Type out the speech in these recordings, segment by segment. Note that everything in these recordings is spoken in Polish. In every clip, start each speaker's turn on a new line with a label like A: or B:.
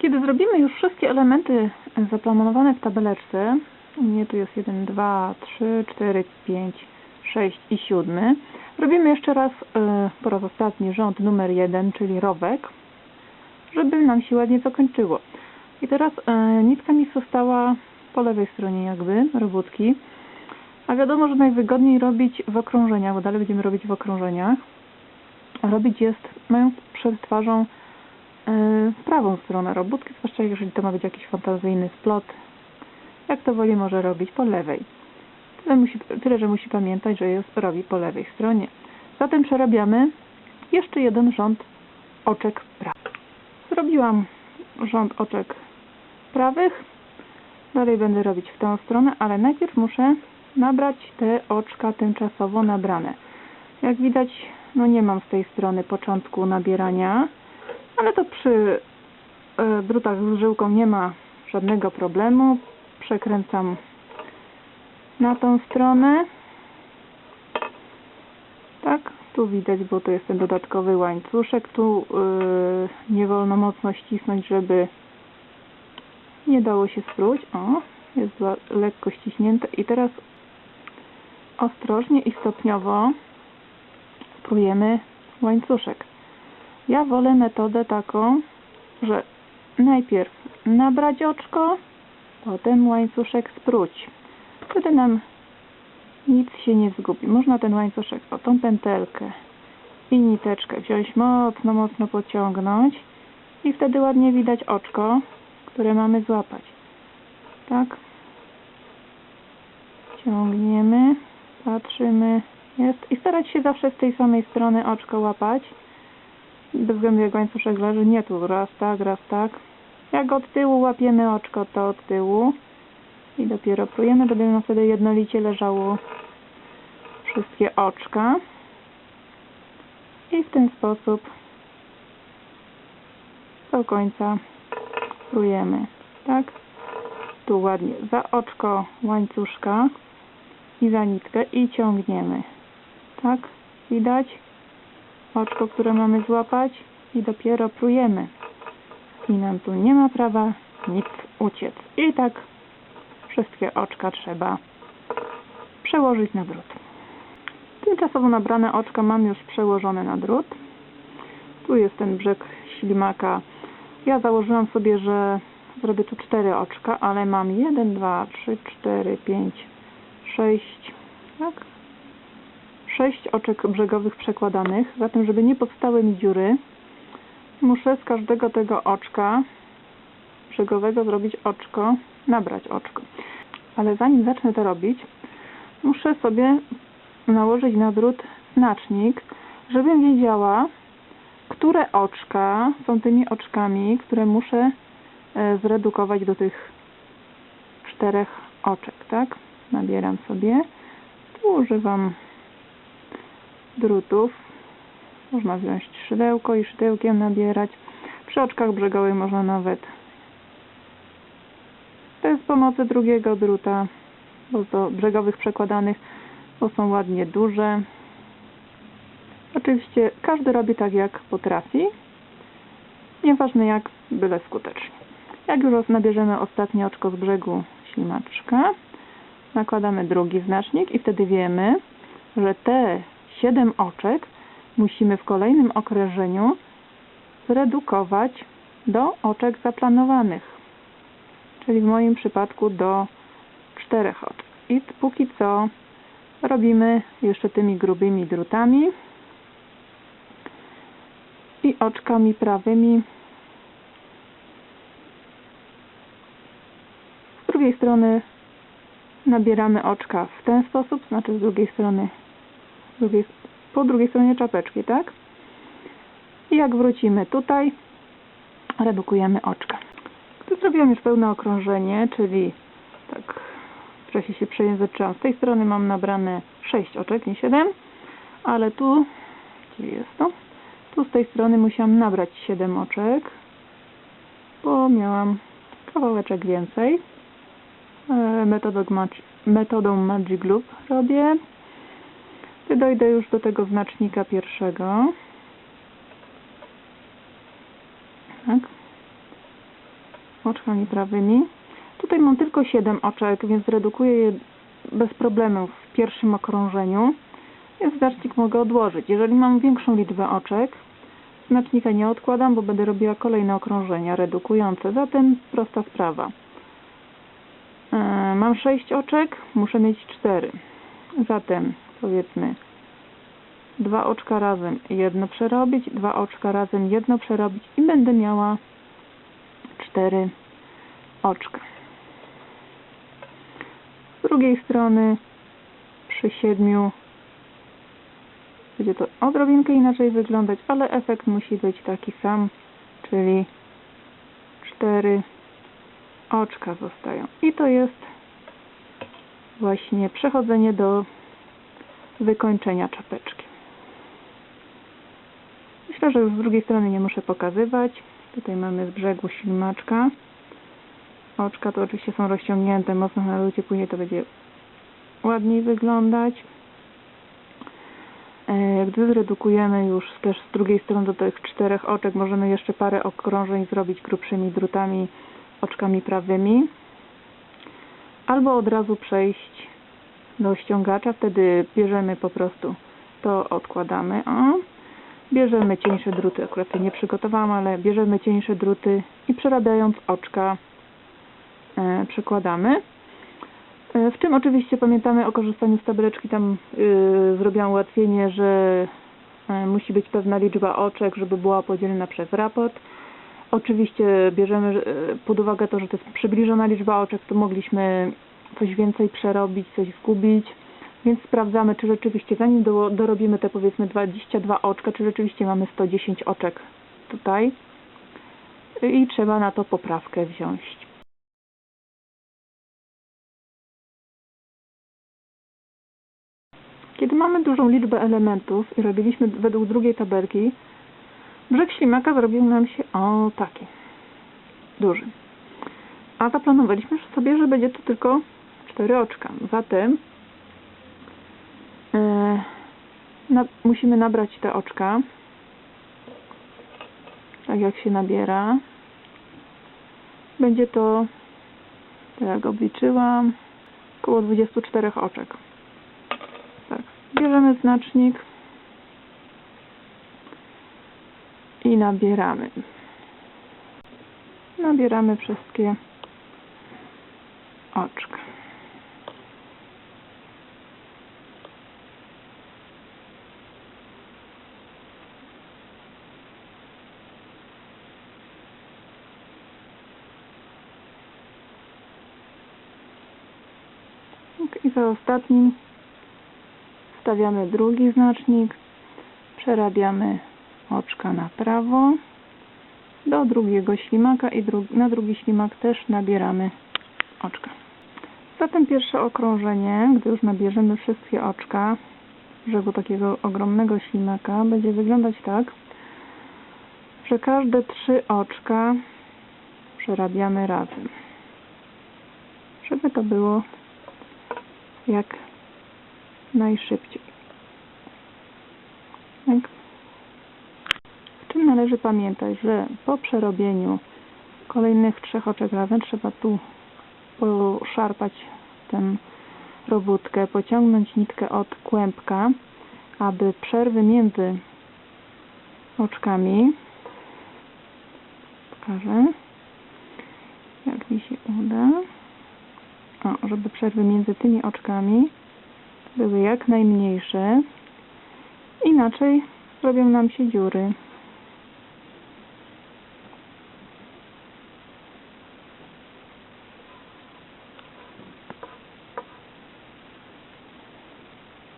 A: Kiedy zrobimy już wszystkie elementy zaplanowane w tabeleczce, u mnie tu jest 1, 2, 3, 4, 5, 6 i 7, robimy jeszcze raz e, po raz ostatni rząd numer 1, czyli rowek, żeby nam się ładnie zakończyło. I teraz e, nitka mi została po lewej stronie jakby, robótki, a wiadomo, że najwygodniej robić w okrążeniach, bo dalej będziemy robić w okrążeniach. Robić jest, mając przed twarzą e, prawą stronę robótki, zwłaszcza jeżeli to ma być jakiś fantazyjny splot. Jak to woli może robić po lewej. Tyle, musi, tyle, że musi pamiętać, że jest robi po lewej stronie. Zatem przerabiamy jeszcze jeden rząd oczek prawych. Zrobiłam rząd oczek prawych. Dalej będę robić w tą stronę, ale najpierw muszę nabrać te oczka tymczasowo nabrane. Jak widać, no nie mam z tej strony początku nabierania, ale to przy e, drutach z żyłką nie ma żadnego problemu. Przekręcam na tą stronę. Tak, tu widać, bo to jest ten dodatkowy łańcuszek. Tu yy, nie wolno mocno ścisnąć, żeby nie dało się spróć. O, jest lekko ściśnięte. I teraz ostrożnie i stopniowo sprujemy łańcuszek. Ja wolę metodę taką, że najpierw nabrać oczko, potem łańcuszek spróć. Wtedy nam nic się nie zgubi. Można ten łańcuszek, o tą pętelkę i niteczkę wziąć mocno, mocno pociągnąć i wtedy ładnie widać oczko, które mamy złapać. Tak. Ciągniemy, patrzymy, jest i starać się zawsze z tej samej strony oczko łapać. Bez względu jak łańcuszek leży, nie tu, raz tak, raz tak. Jak od tyłu łapiemy oczko, to od tyłu i dopiero prujemy, żeby nam wtedy jednolicie leżało wszystkie oczka. I w ten sposób do końca prujemy, tak? Tu ładnie za oczko łańcuszka i za nitkę i ciągniemy, tak? Widać? Oczko, które mamy złapać i dopiero prujemy. I nam tu nie ma prawa nic uciec. I tak wszystkie oczka trzeba przełożyć na drut. Tymczasowo nabrane oczka mam już przełożone na drut. Tu jest ten brzeg ślimaka. Ja założyłam sobie, że zrobię tu cztery oczka, ale mam 1, 2, 3, 4, 5, 6, tak? 6 oczek brzegowych przekładanych. Zatem, żeby nie powstały mi dziury, muszę z każdego tego oczka brzegowego zrobić oczko, nabrać oczko. Ale zanim zacznę to robić, muszę sobie nałożyć na drut znacznik, żebym wiedziała, które oczka są tymi oczkami, które muszę e, zredukować do tych czterech oczek, tak? Nabieram sobie. Tu używam drutów. Można wziąć szydełko i szydełkiem nabierać. Przy oczkach brzegowych można nawet bez pomocy drugiego druta, bo do brzegowych przekładanych, bo są ładnie duże. Oczywiście każdy robi tak jak potrafi. Nieważne jak, byle skutecznie. Jak już nabierzemy ostatnie oczko z brzegu ślimaczka, nakładamy drugi znacznik i wtedy wiemy, że te 7 oczek musimy w kolejnym okrężeniu zredukować do oczek zaplanowanych. Czyli w moim przypadku do czterech oczek. I póki co robimy jeszcze tymi grubymi drutami i oczkami prawymi. Z drugiej strony nabieramy oczka w ten sposób, znaczy z drugiej strony drugiej, po drugiej stronie czapeczki, tak? I jak wrócimy tutaj, redukujemy oczka. Tu zrobiłam już pełne okrążenie, czyli tak w czasie się przejęzyczyłam. Z tej strony mam nabrane 6 oczek, nie 7, ale tu, gdzie jest to? Tu z tej strony musiałam nabrać 7 oczek, bo miałam kawałeczek więcej. E, Metodą, metodą Magic Loop robię. Gdy dojdę już do tego znacznika pierwszego. Tak. oczkami prawymi. Tutaj mam tylko 7 oczek, więc redukuję je bez problemu w pierwszym okrążeniu. Więc znacznik mogę odłożyć. Jeżeli mam większą liczbę oczek, znacznika nie odkładam, bo będę robiła kolejne okrążenia redukujące. Zatem prosta sprawa. E, Mam 6 oczek, muszę mieć 4. Zatem powiedzmy dwa oczka razem jedno przerobić, dwa oczka razem jedno przerobić i będę miała 4 oczka. Z drugiej strony przy 7 będzie to odrobinkę inaczej wyglądać, ale efekt musi być taki sam, czyli 4 oczka zostają. I to jest właśnie przechodzenie do wykończenia czapeczki. Myślę, że już z drugiej strony nie muszę pokazywać. Tutaj mamy z brzegu ślimaczka. Oczka to oczywiście są rozciągnięte mocno na ludzie, później to będzie ładniej wyglądać. E, Gdy zredukujemy już też z drugiej strony do tych czterech oczek, możemy jeszcze parę okrążeń zrobić grubszymi drutami, oczkami prawymi. Albo od razu przejść do ściągacza, wtedy bierzemy po prostu to, odkładamy. O. Bierzemy cieńsze druty, akurat nie przygotowałam, ale bierzemy cieńsze druty i przerabiając oczka e, przekładamy. E, W czym oczywiście pamiętamy o korzystaniu z tabeleczki, tam yy, zrobiłam ułatwienie, że e, musi być pewna liczba oczek, żeby była podzielona przez raport. Oczywiście bierzemy e, pod uwagę to, że to jest przybliżona liczba oczek, to mogliśmy coś więcej przerobić, coś zgubić, więc sprawdzamy, czy rzeczywiście zanim do, dorobimy te powiedzmy 22 oczka, czy rzeczywiście mamy 110 oczek tutaj i trzeba na to poprawkę wziąć. Kiedy mamy dużą liczbę elementów i robiliśmy według drugiej tabelki, brzeg ślimaka zrobił nam się o taki duży. A zaplanowaliśmy sobie, że będzie to tylko cztery oczka. Zatem e, na, musimy nabrać te oczka. Tak jak się nabiera. Będzie to, tak jak obliczyłam, około 24 oczek. Tak. Bierzemy znacznik i nabieramy. Nabieramy wszystkie oczka. Tak, I za ostatnim Wstawiamy drugi znacznik, przerabiamy oczka na prawo do drugiego ślimaka i na drugi ślimak też nabieramy oczka. Zatem pierwsze okrążenie, gdy już nabierzemy wszystkie oczka brzegu takiego ogromnego ślimaka, będzie wyglądać tak, że każde trzy oczka przerabiamy razem. Żeby to było jak najszybciej. Tak. W czym należy pamiętać, że po przerobieniu kolejnych trzech oczek razem trzeba tu poszarpać tę robótkę, pociągnąć nitkę od kłębka, aby przerwy między oczkami pokażę jak mi się uda o, żeby przerwy między tymi oczkami były jak najmniejsze, inaczej robią nam się dziury.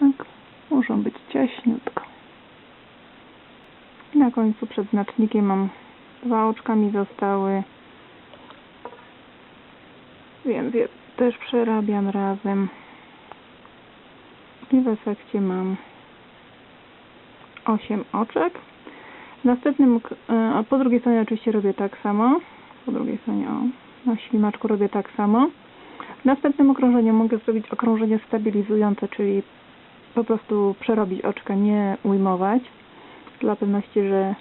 A: Tak, muszą być ciaśniutko. I na końcu przed znacznikiem mam dwa oczka mi zostały, więc je też przerabiam razem i w efekcie mam 8 oczek. Następnym, e, a po drugiej stronie oczywiście robię tak samo. Po drugiej stronie, o, na ślimaczku robię tak samo. W następnym okrążeniu mogę zrobić okrążenie stabilizujące, czyli po prostu przerobić oczka, nie ujmować. Dla pewności, że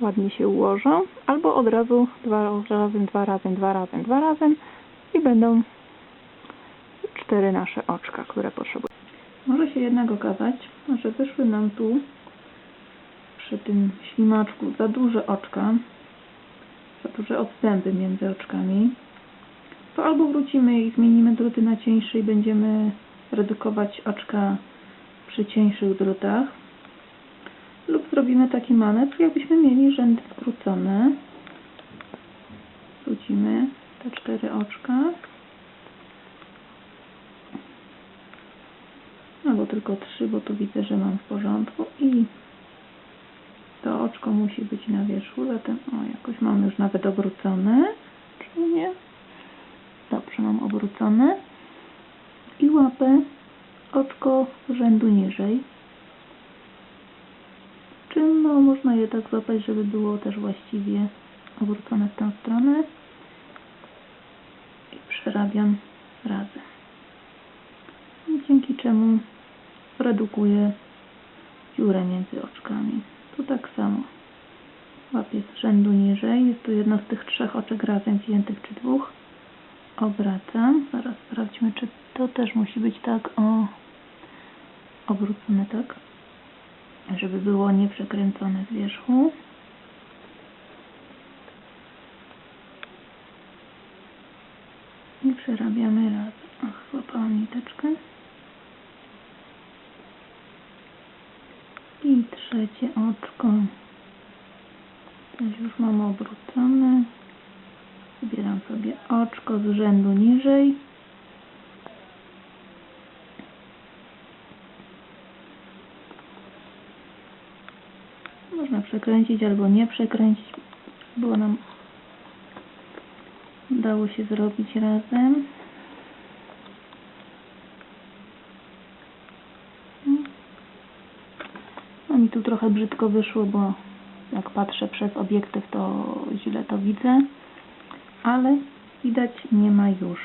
A: ładnie się ułożą, albo od razu dwa razem, dwa razem, dwa razem, dwa razem i będą cztery nasze oczka, które potrzebujemy. Może się jednak okazać, że wyszły nam tu przy tym ślimaczku za duże oczka, za duże odstępy między oczkami, to albo wrócimy i zmienimy druty na cieńsze i będziemy redukować oczka przy cieńszych drutach, lub zrobimy taki manewr, jakbyśmy mieli rzędy skrócone. Wrócimy te cztery oczka. Albo tylko trzy, bo tu widzę, że mam w porządku i to oczko musi być na wierzchu, zatem o, jakoś mam już nawet obrócone, czy nie? Dobrze, mam obrócone i łapę oczko rzędu niżej. Czy no, można je tak złapać, żeby było też właściwie obrócone w tę stronę i przerabiam razem. Dzięki czemu redukuję dziurę między oczkami. Tu tak samo. Łapię z rzędu niżej. Jest tu jedno z tych trzech oczek razem wziętych, czy dwóch. Obracam. Zaraz sprawdźmy, czy to też musi być tak o obrócone tak, żeby było nieprzekręcone z wierzchu. I przerabiamy razem. Ach, złapałam niteczkę. I trzecie oczko. Też już mam obrócone. Wybieram sobie oczko z rzędu niżej. Można przekręcić albo nie przekręcić. Było nam udało się zrobić razem. No mi tu trochę brzydko wyszło, bo jak patrzę przez obiektyw, to źle to widzę. Ale widać, nie ma już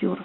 A: dziur.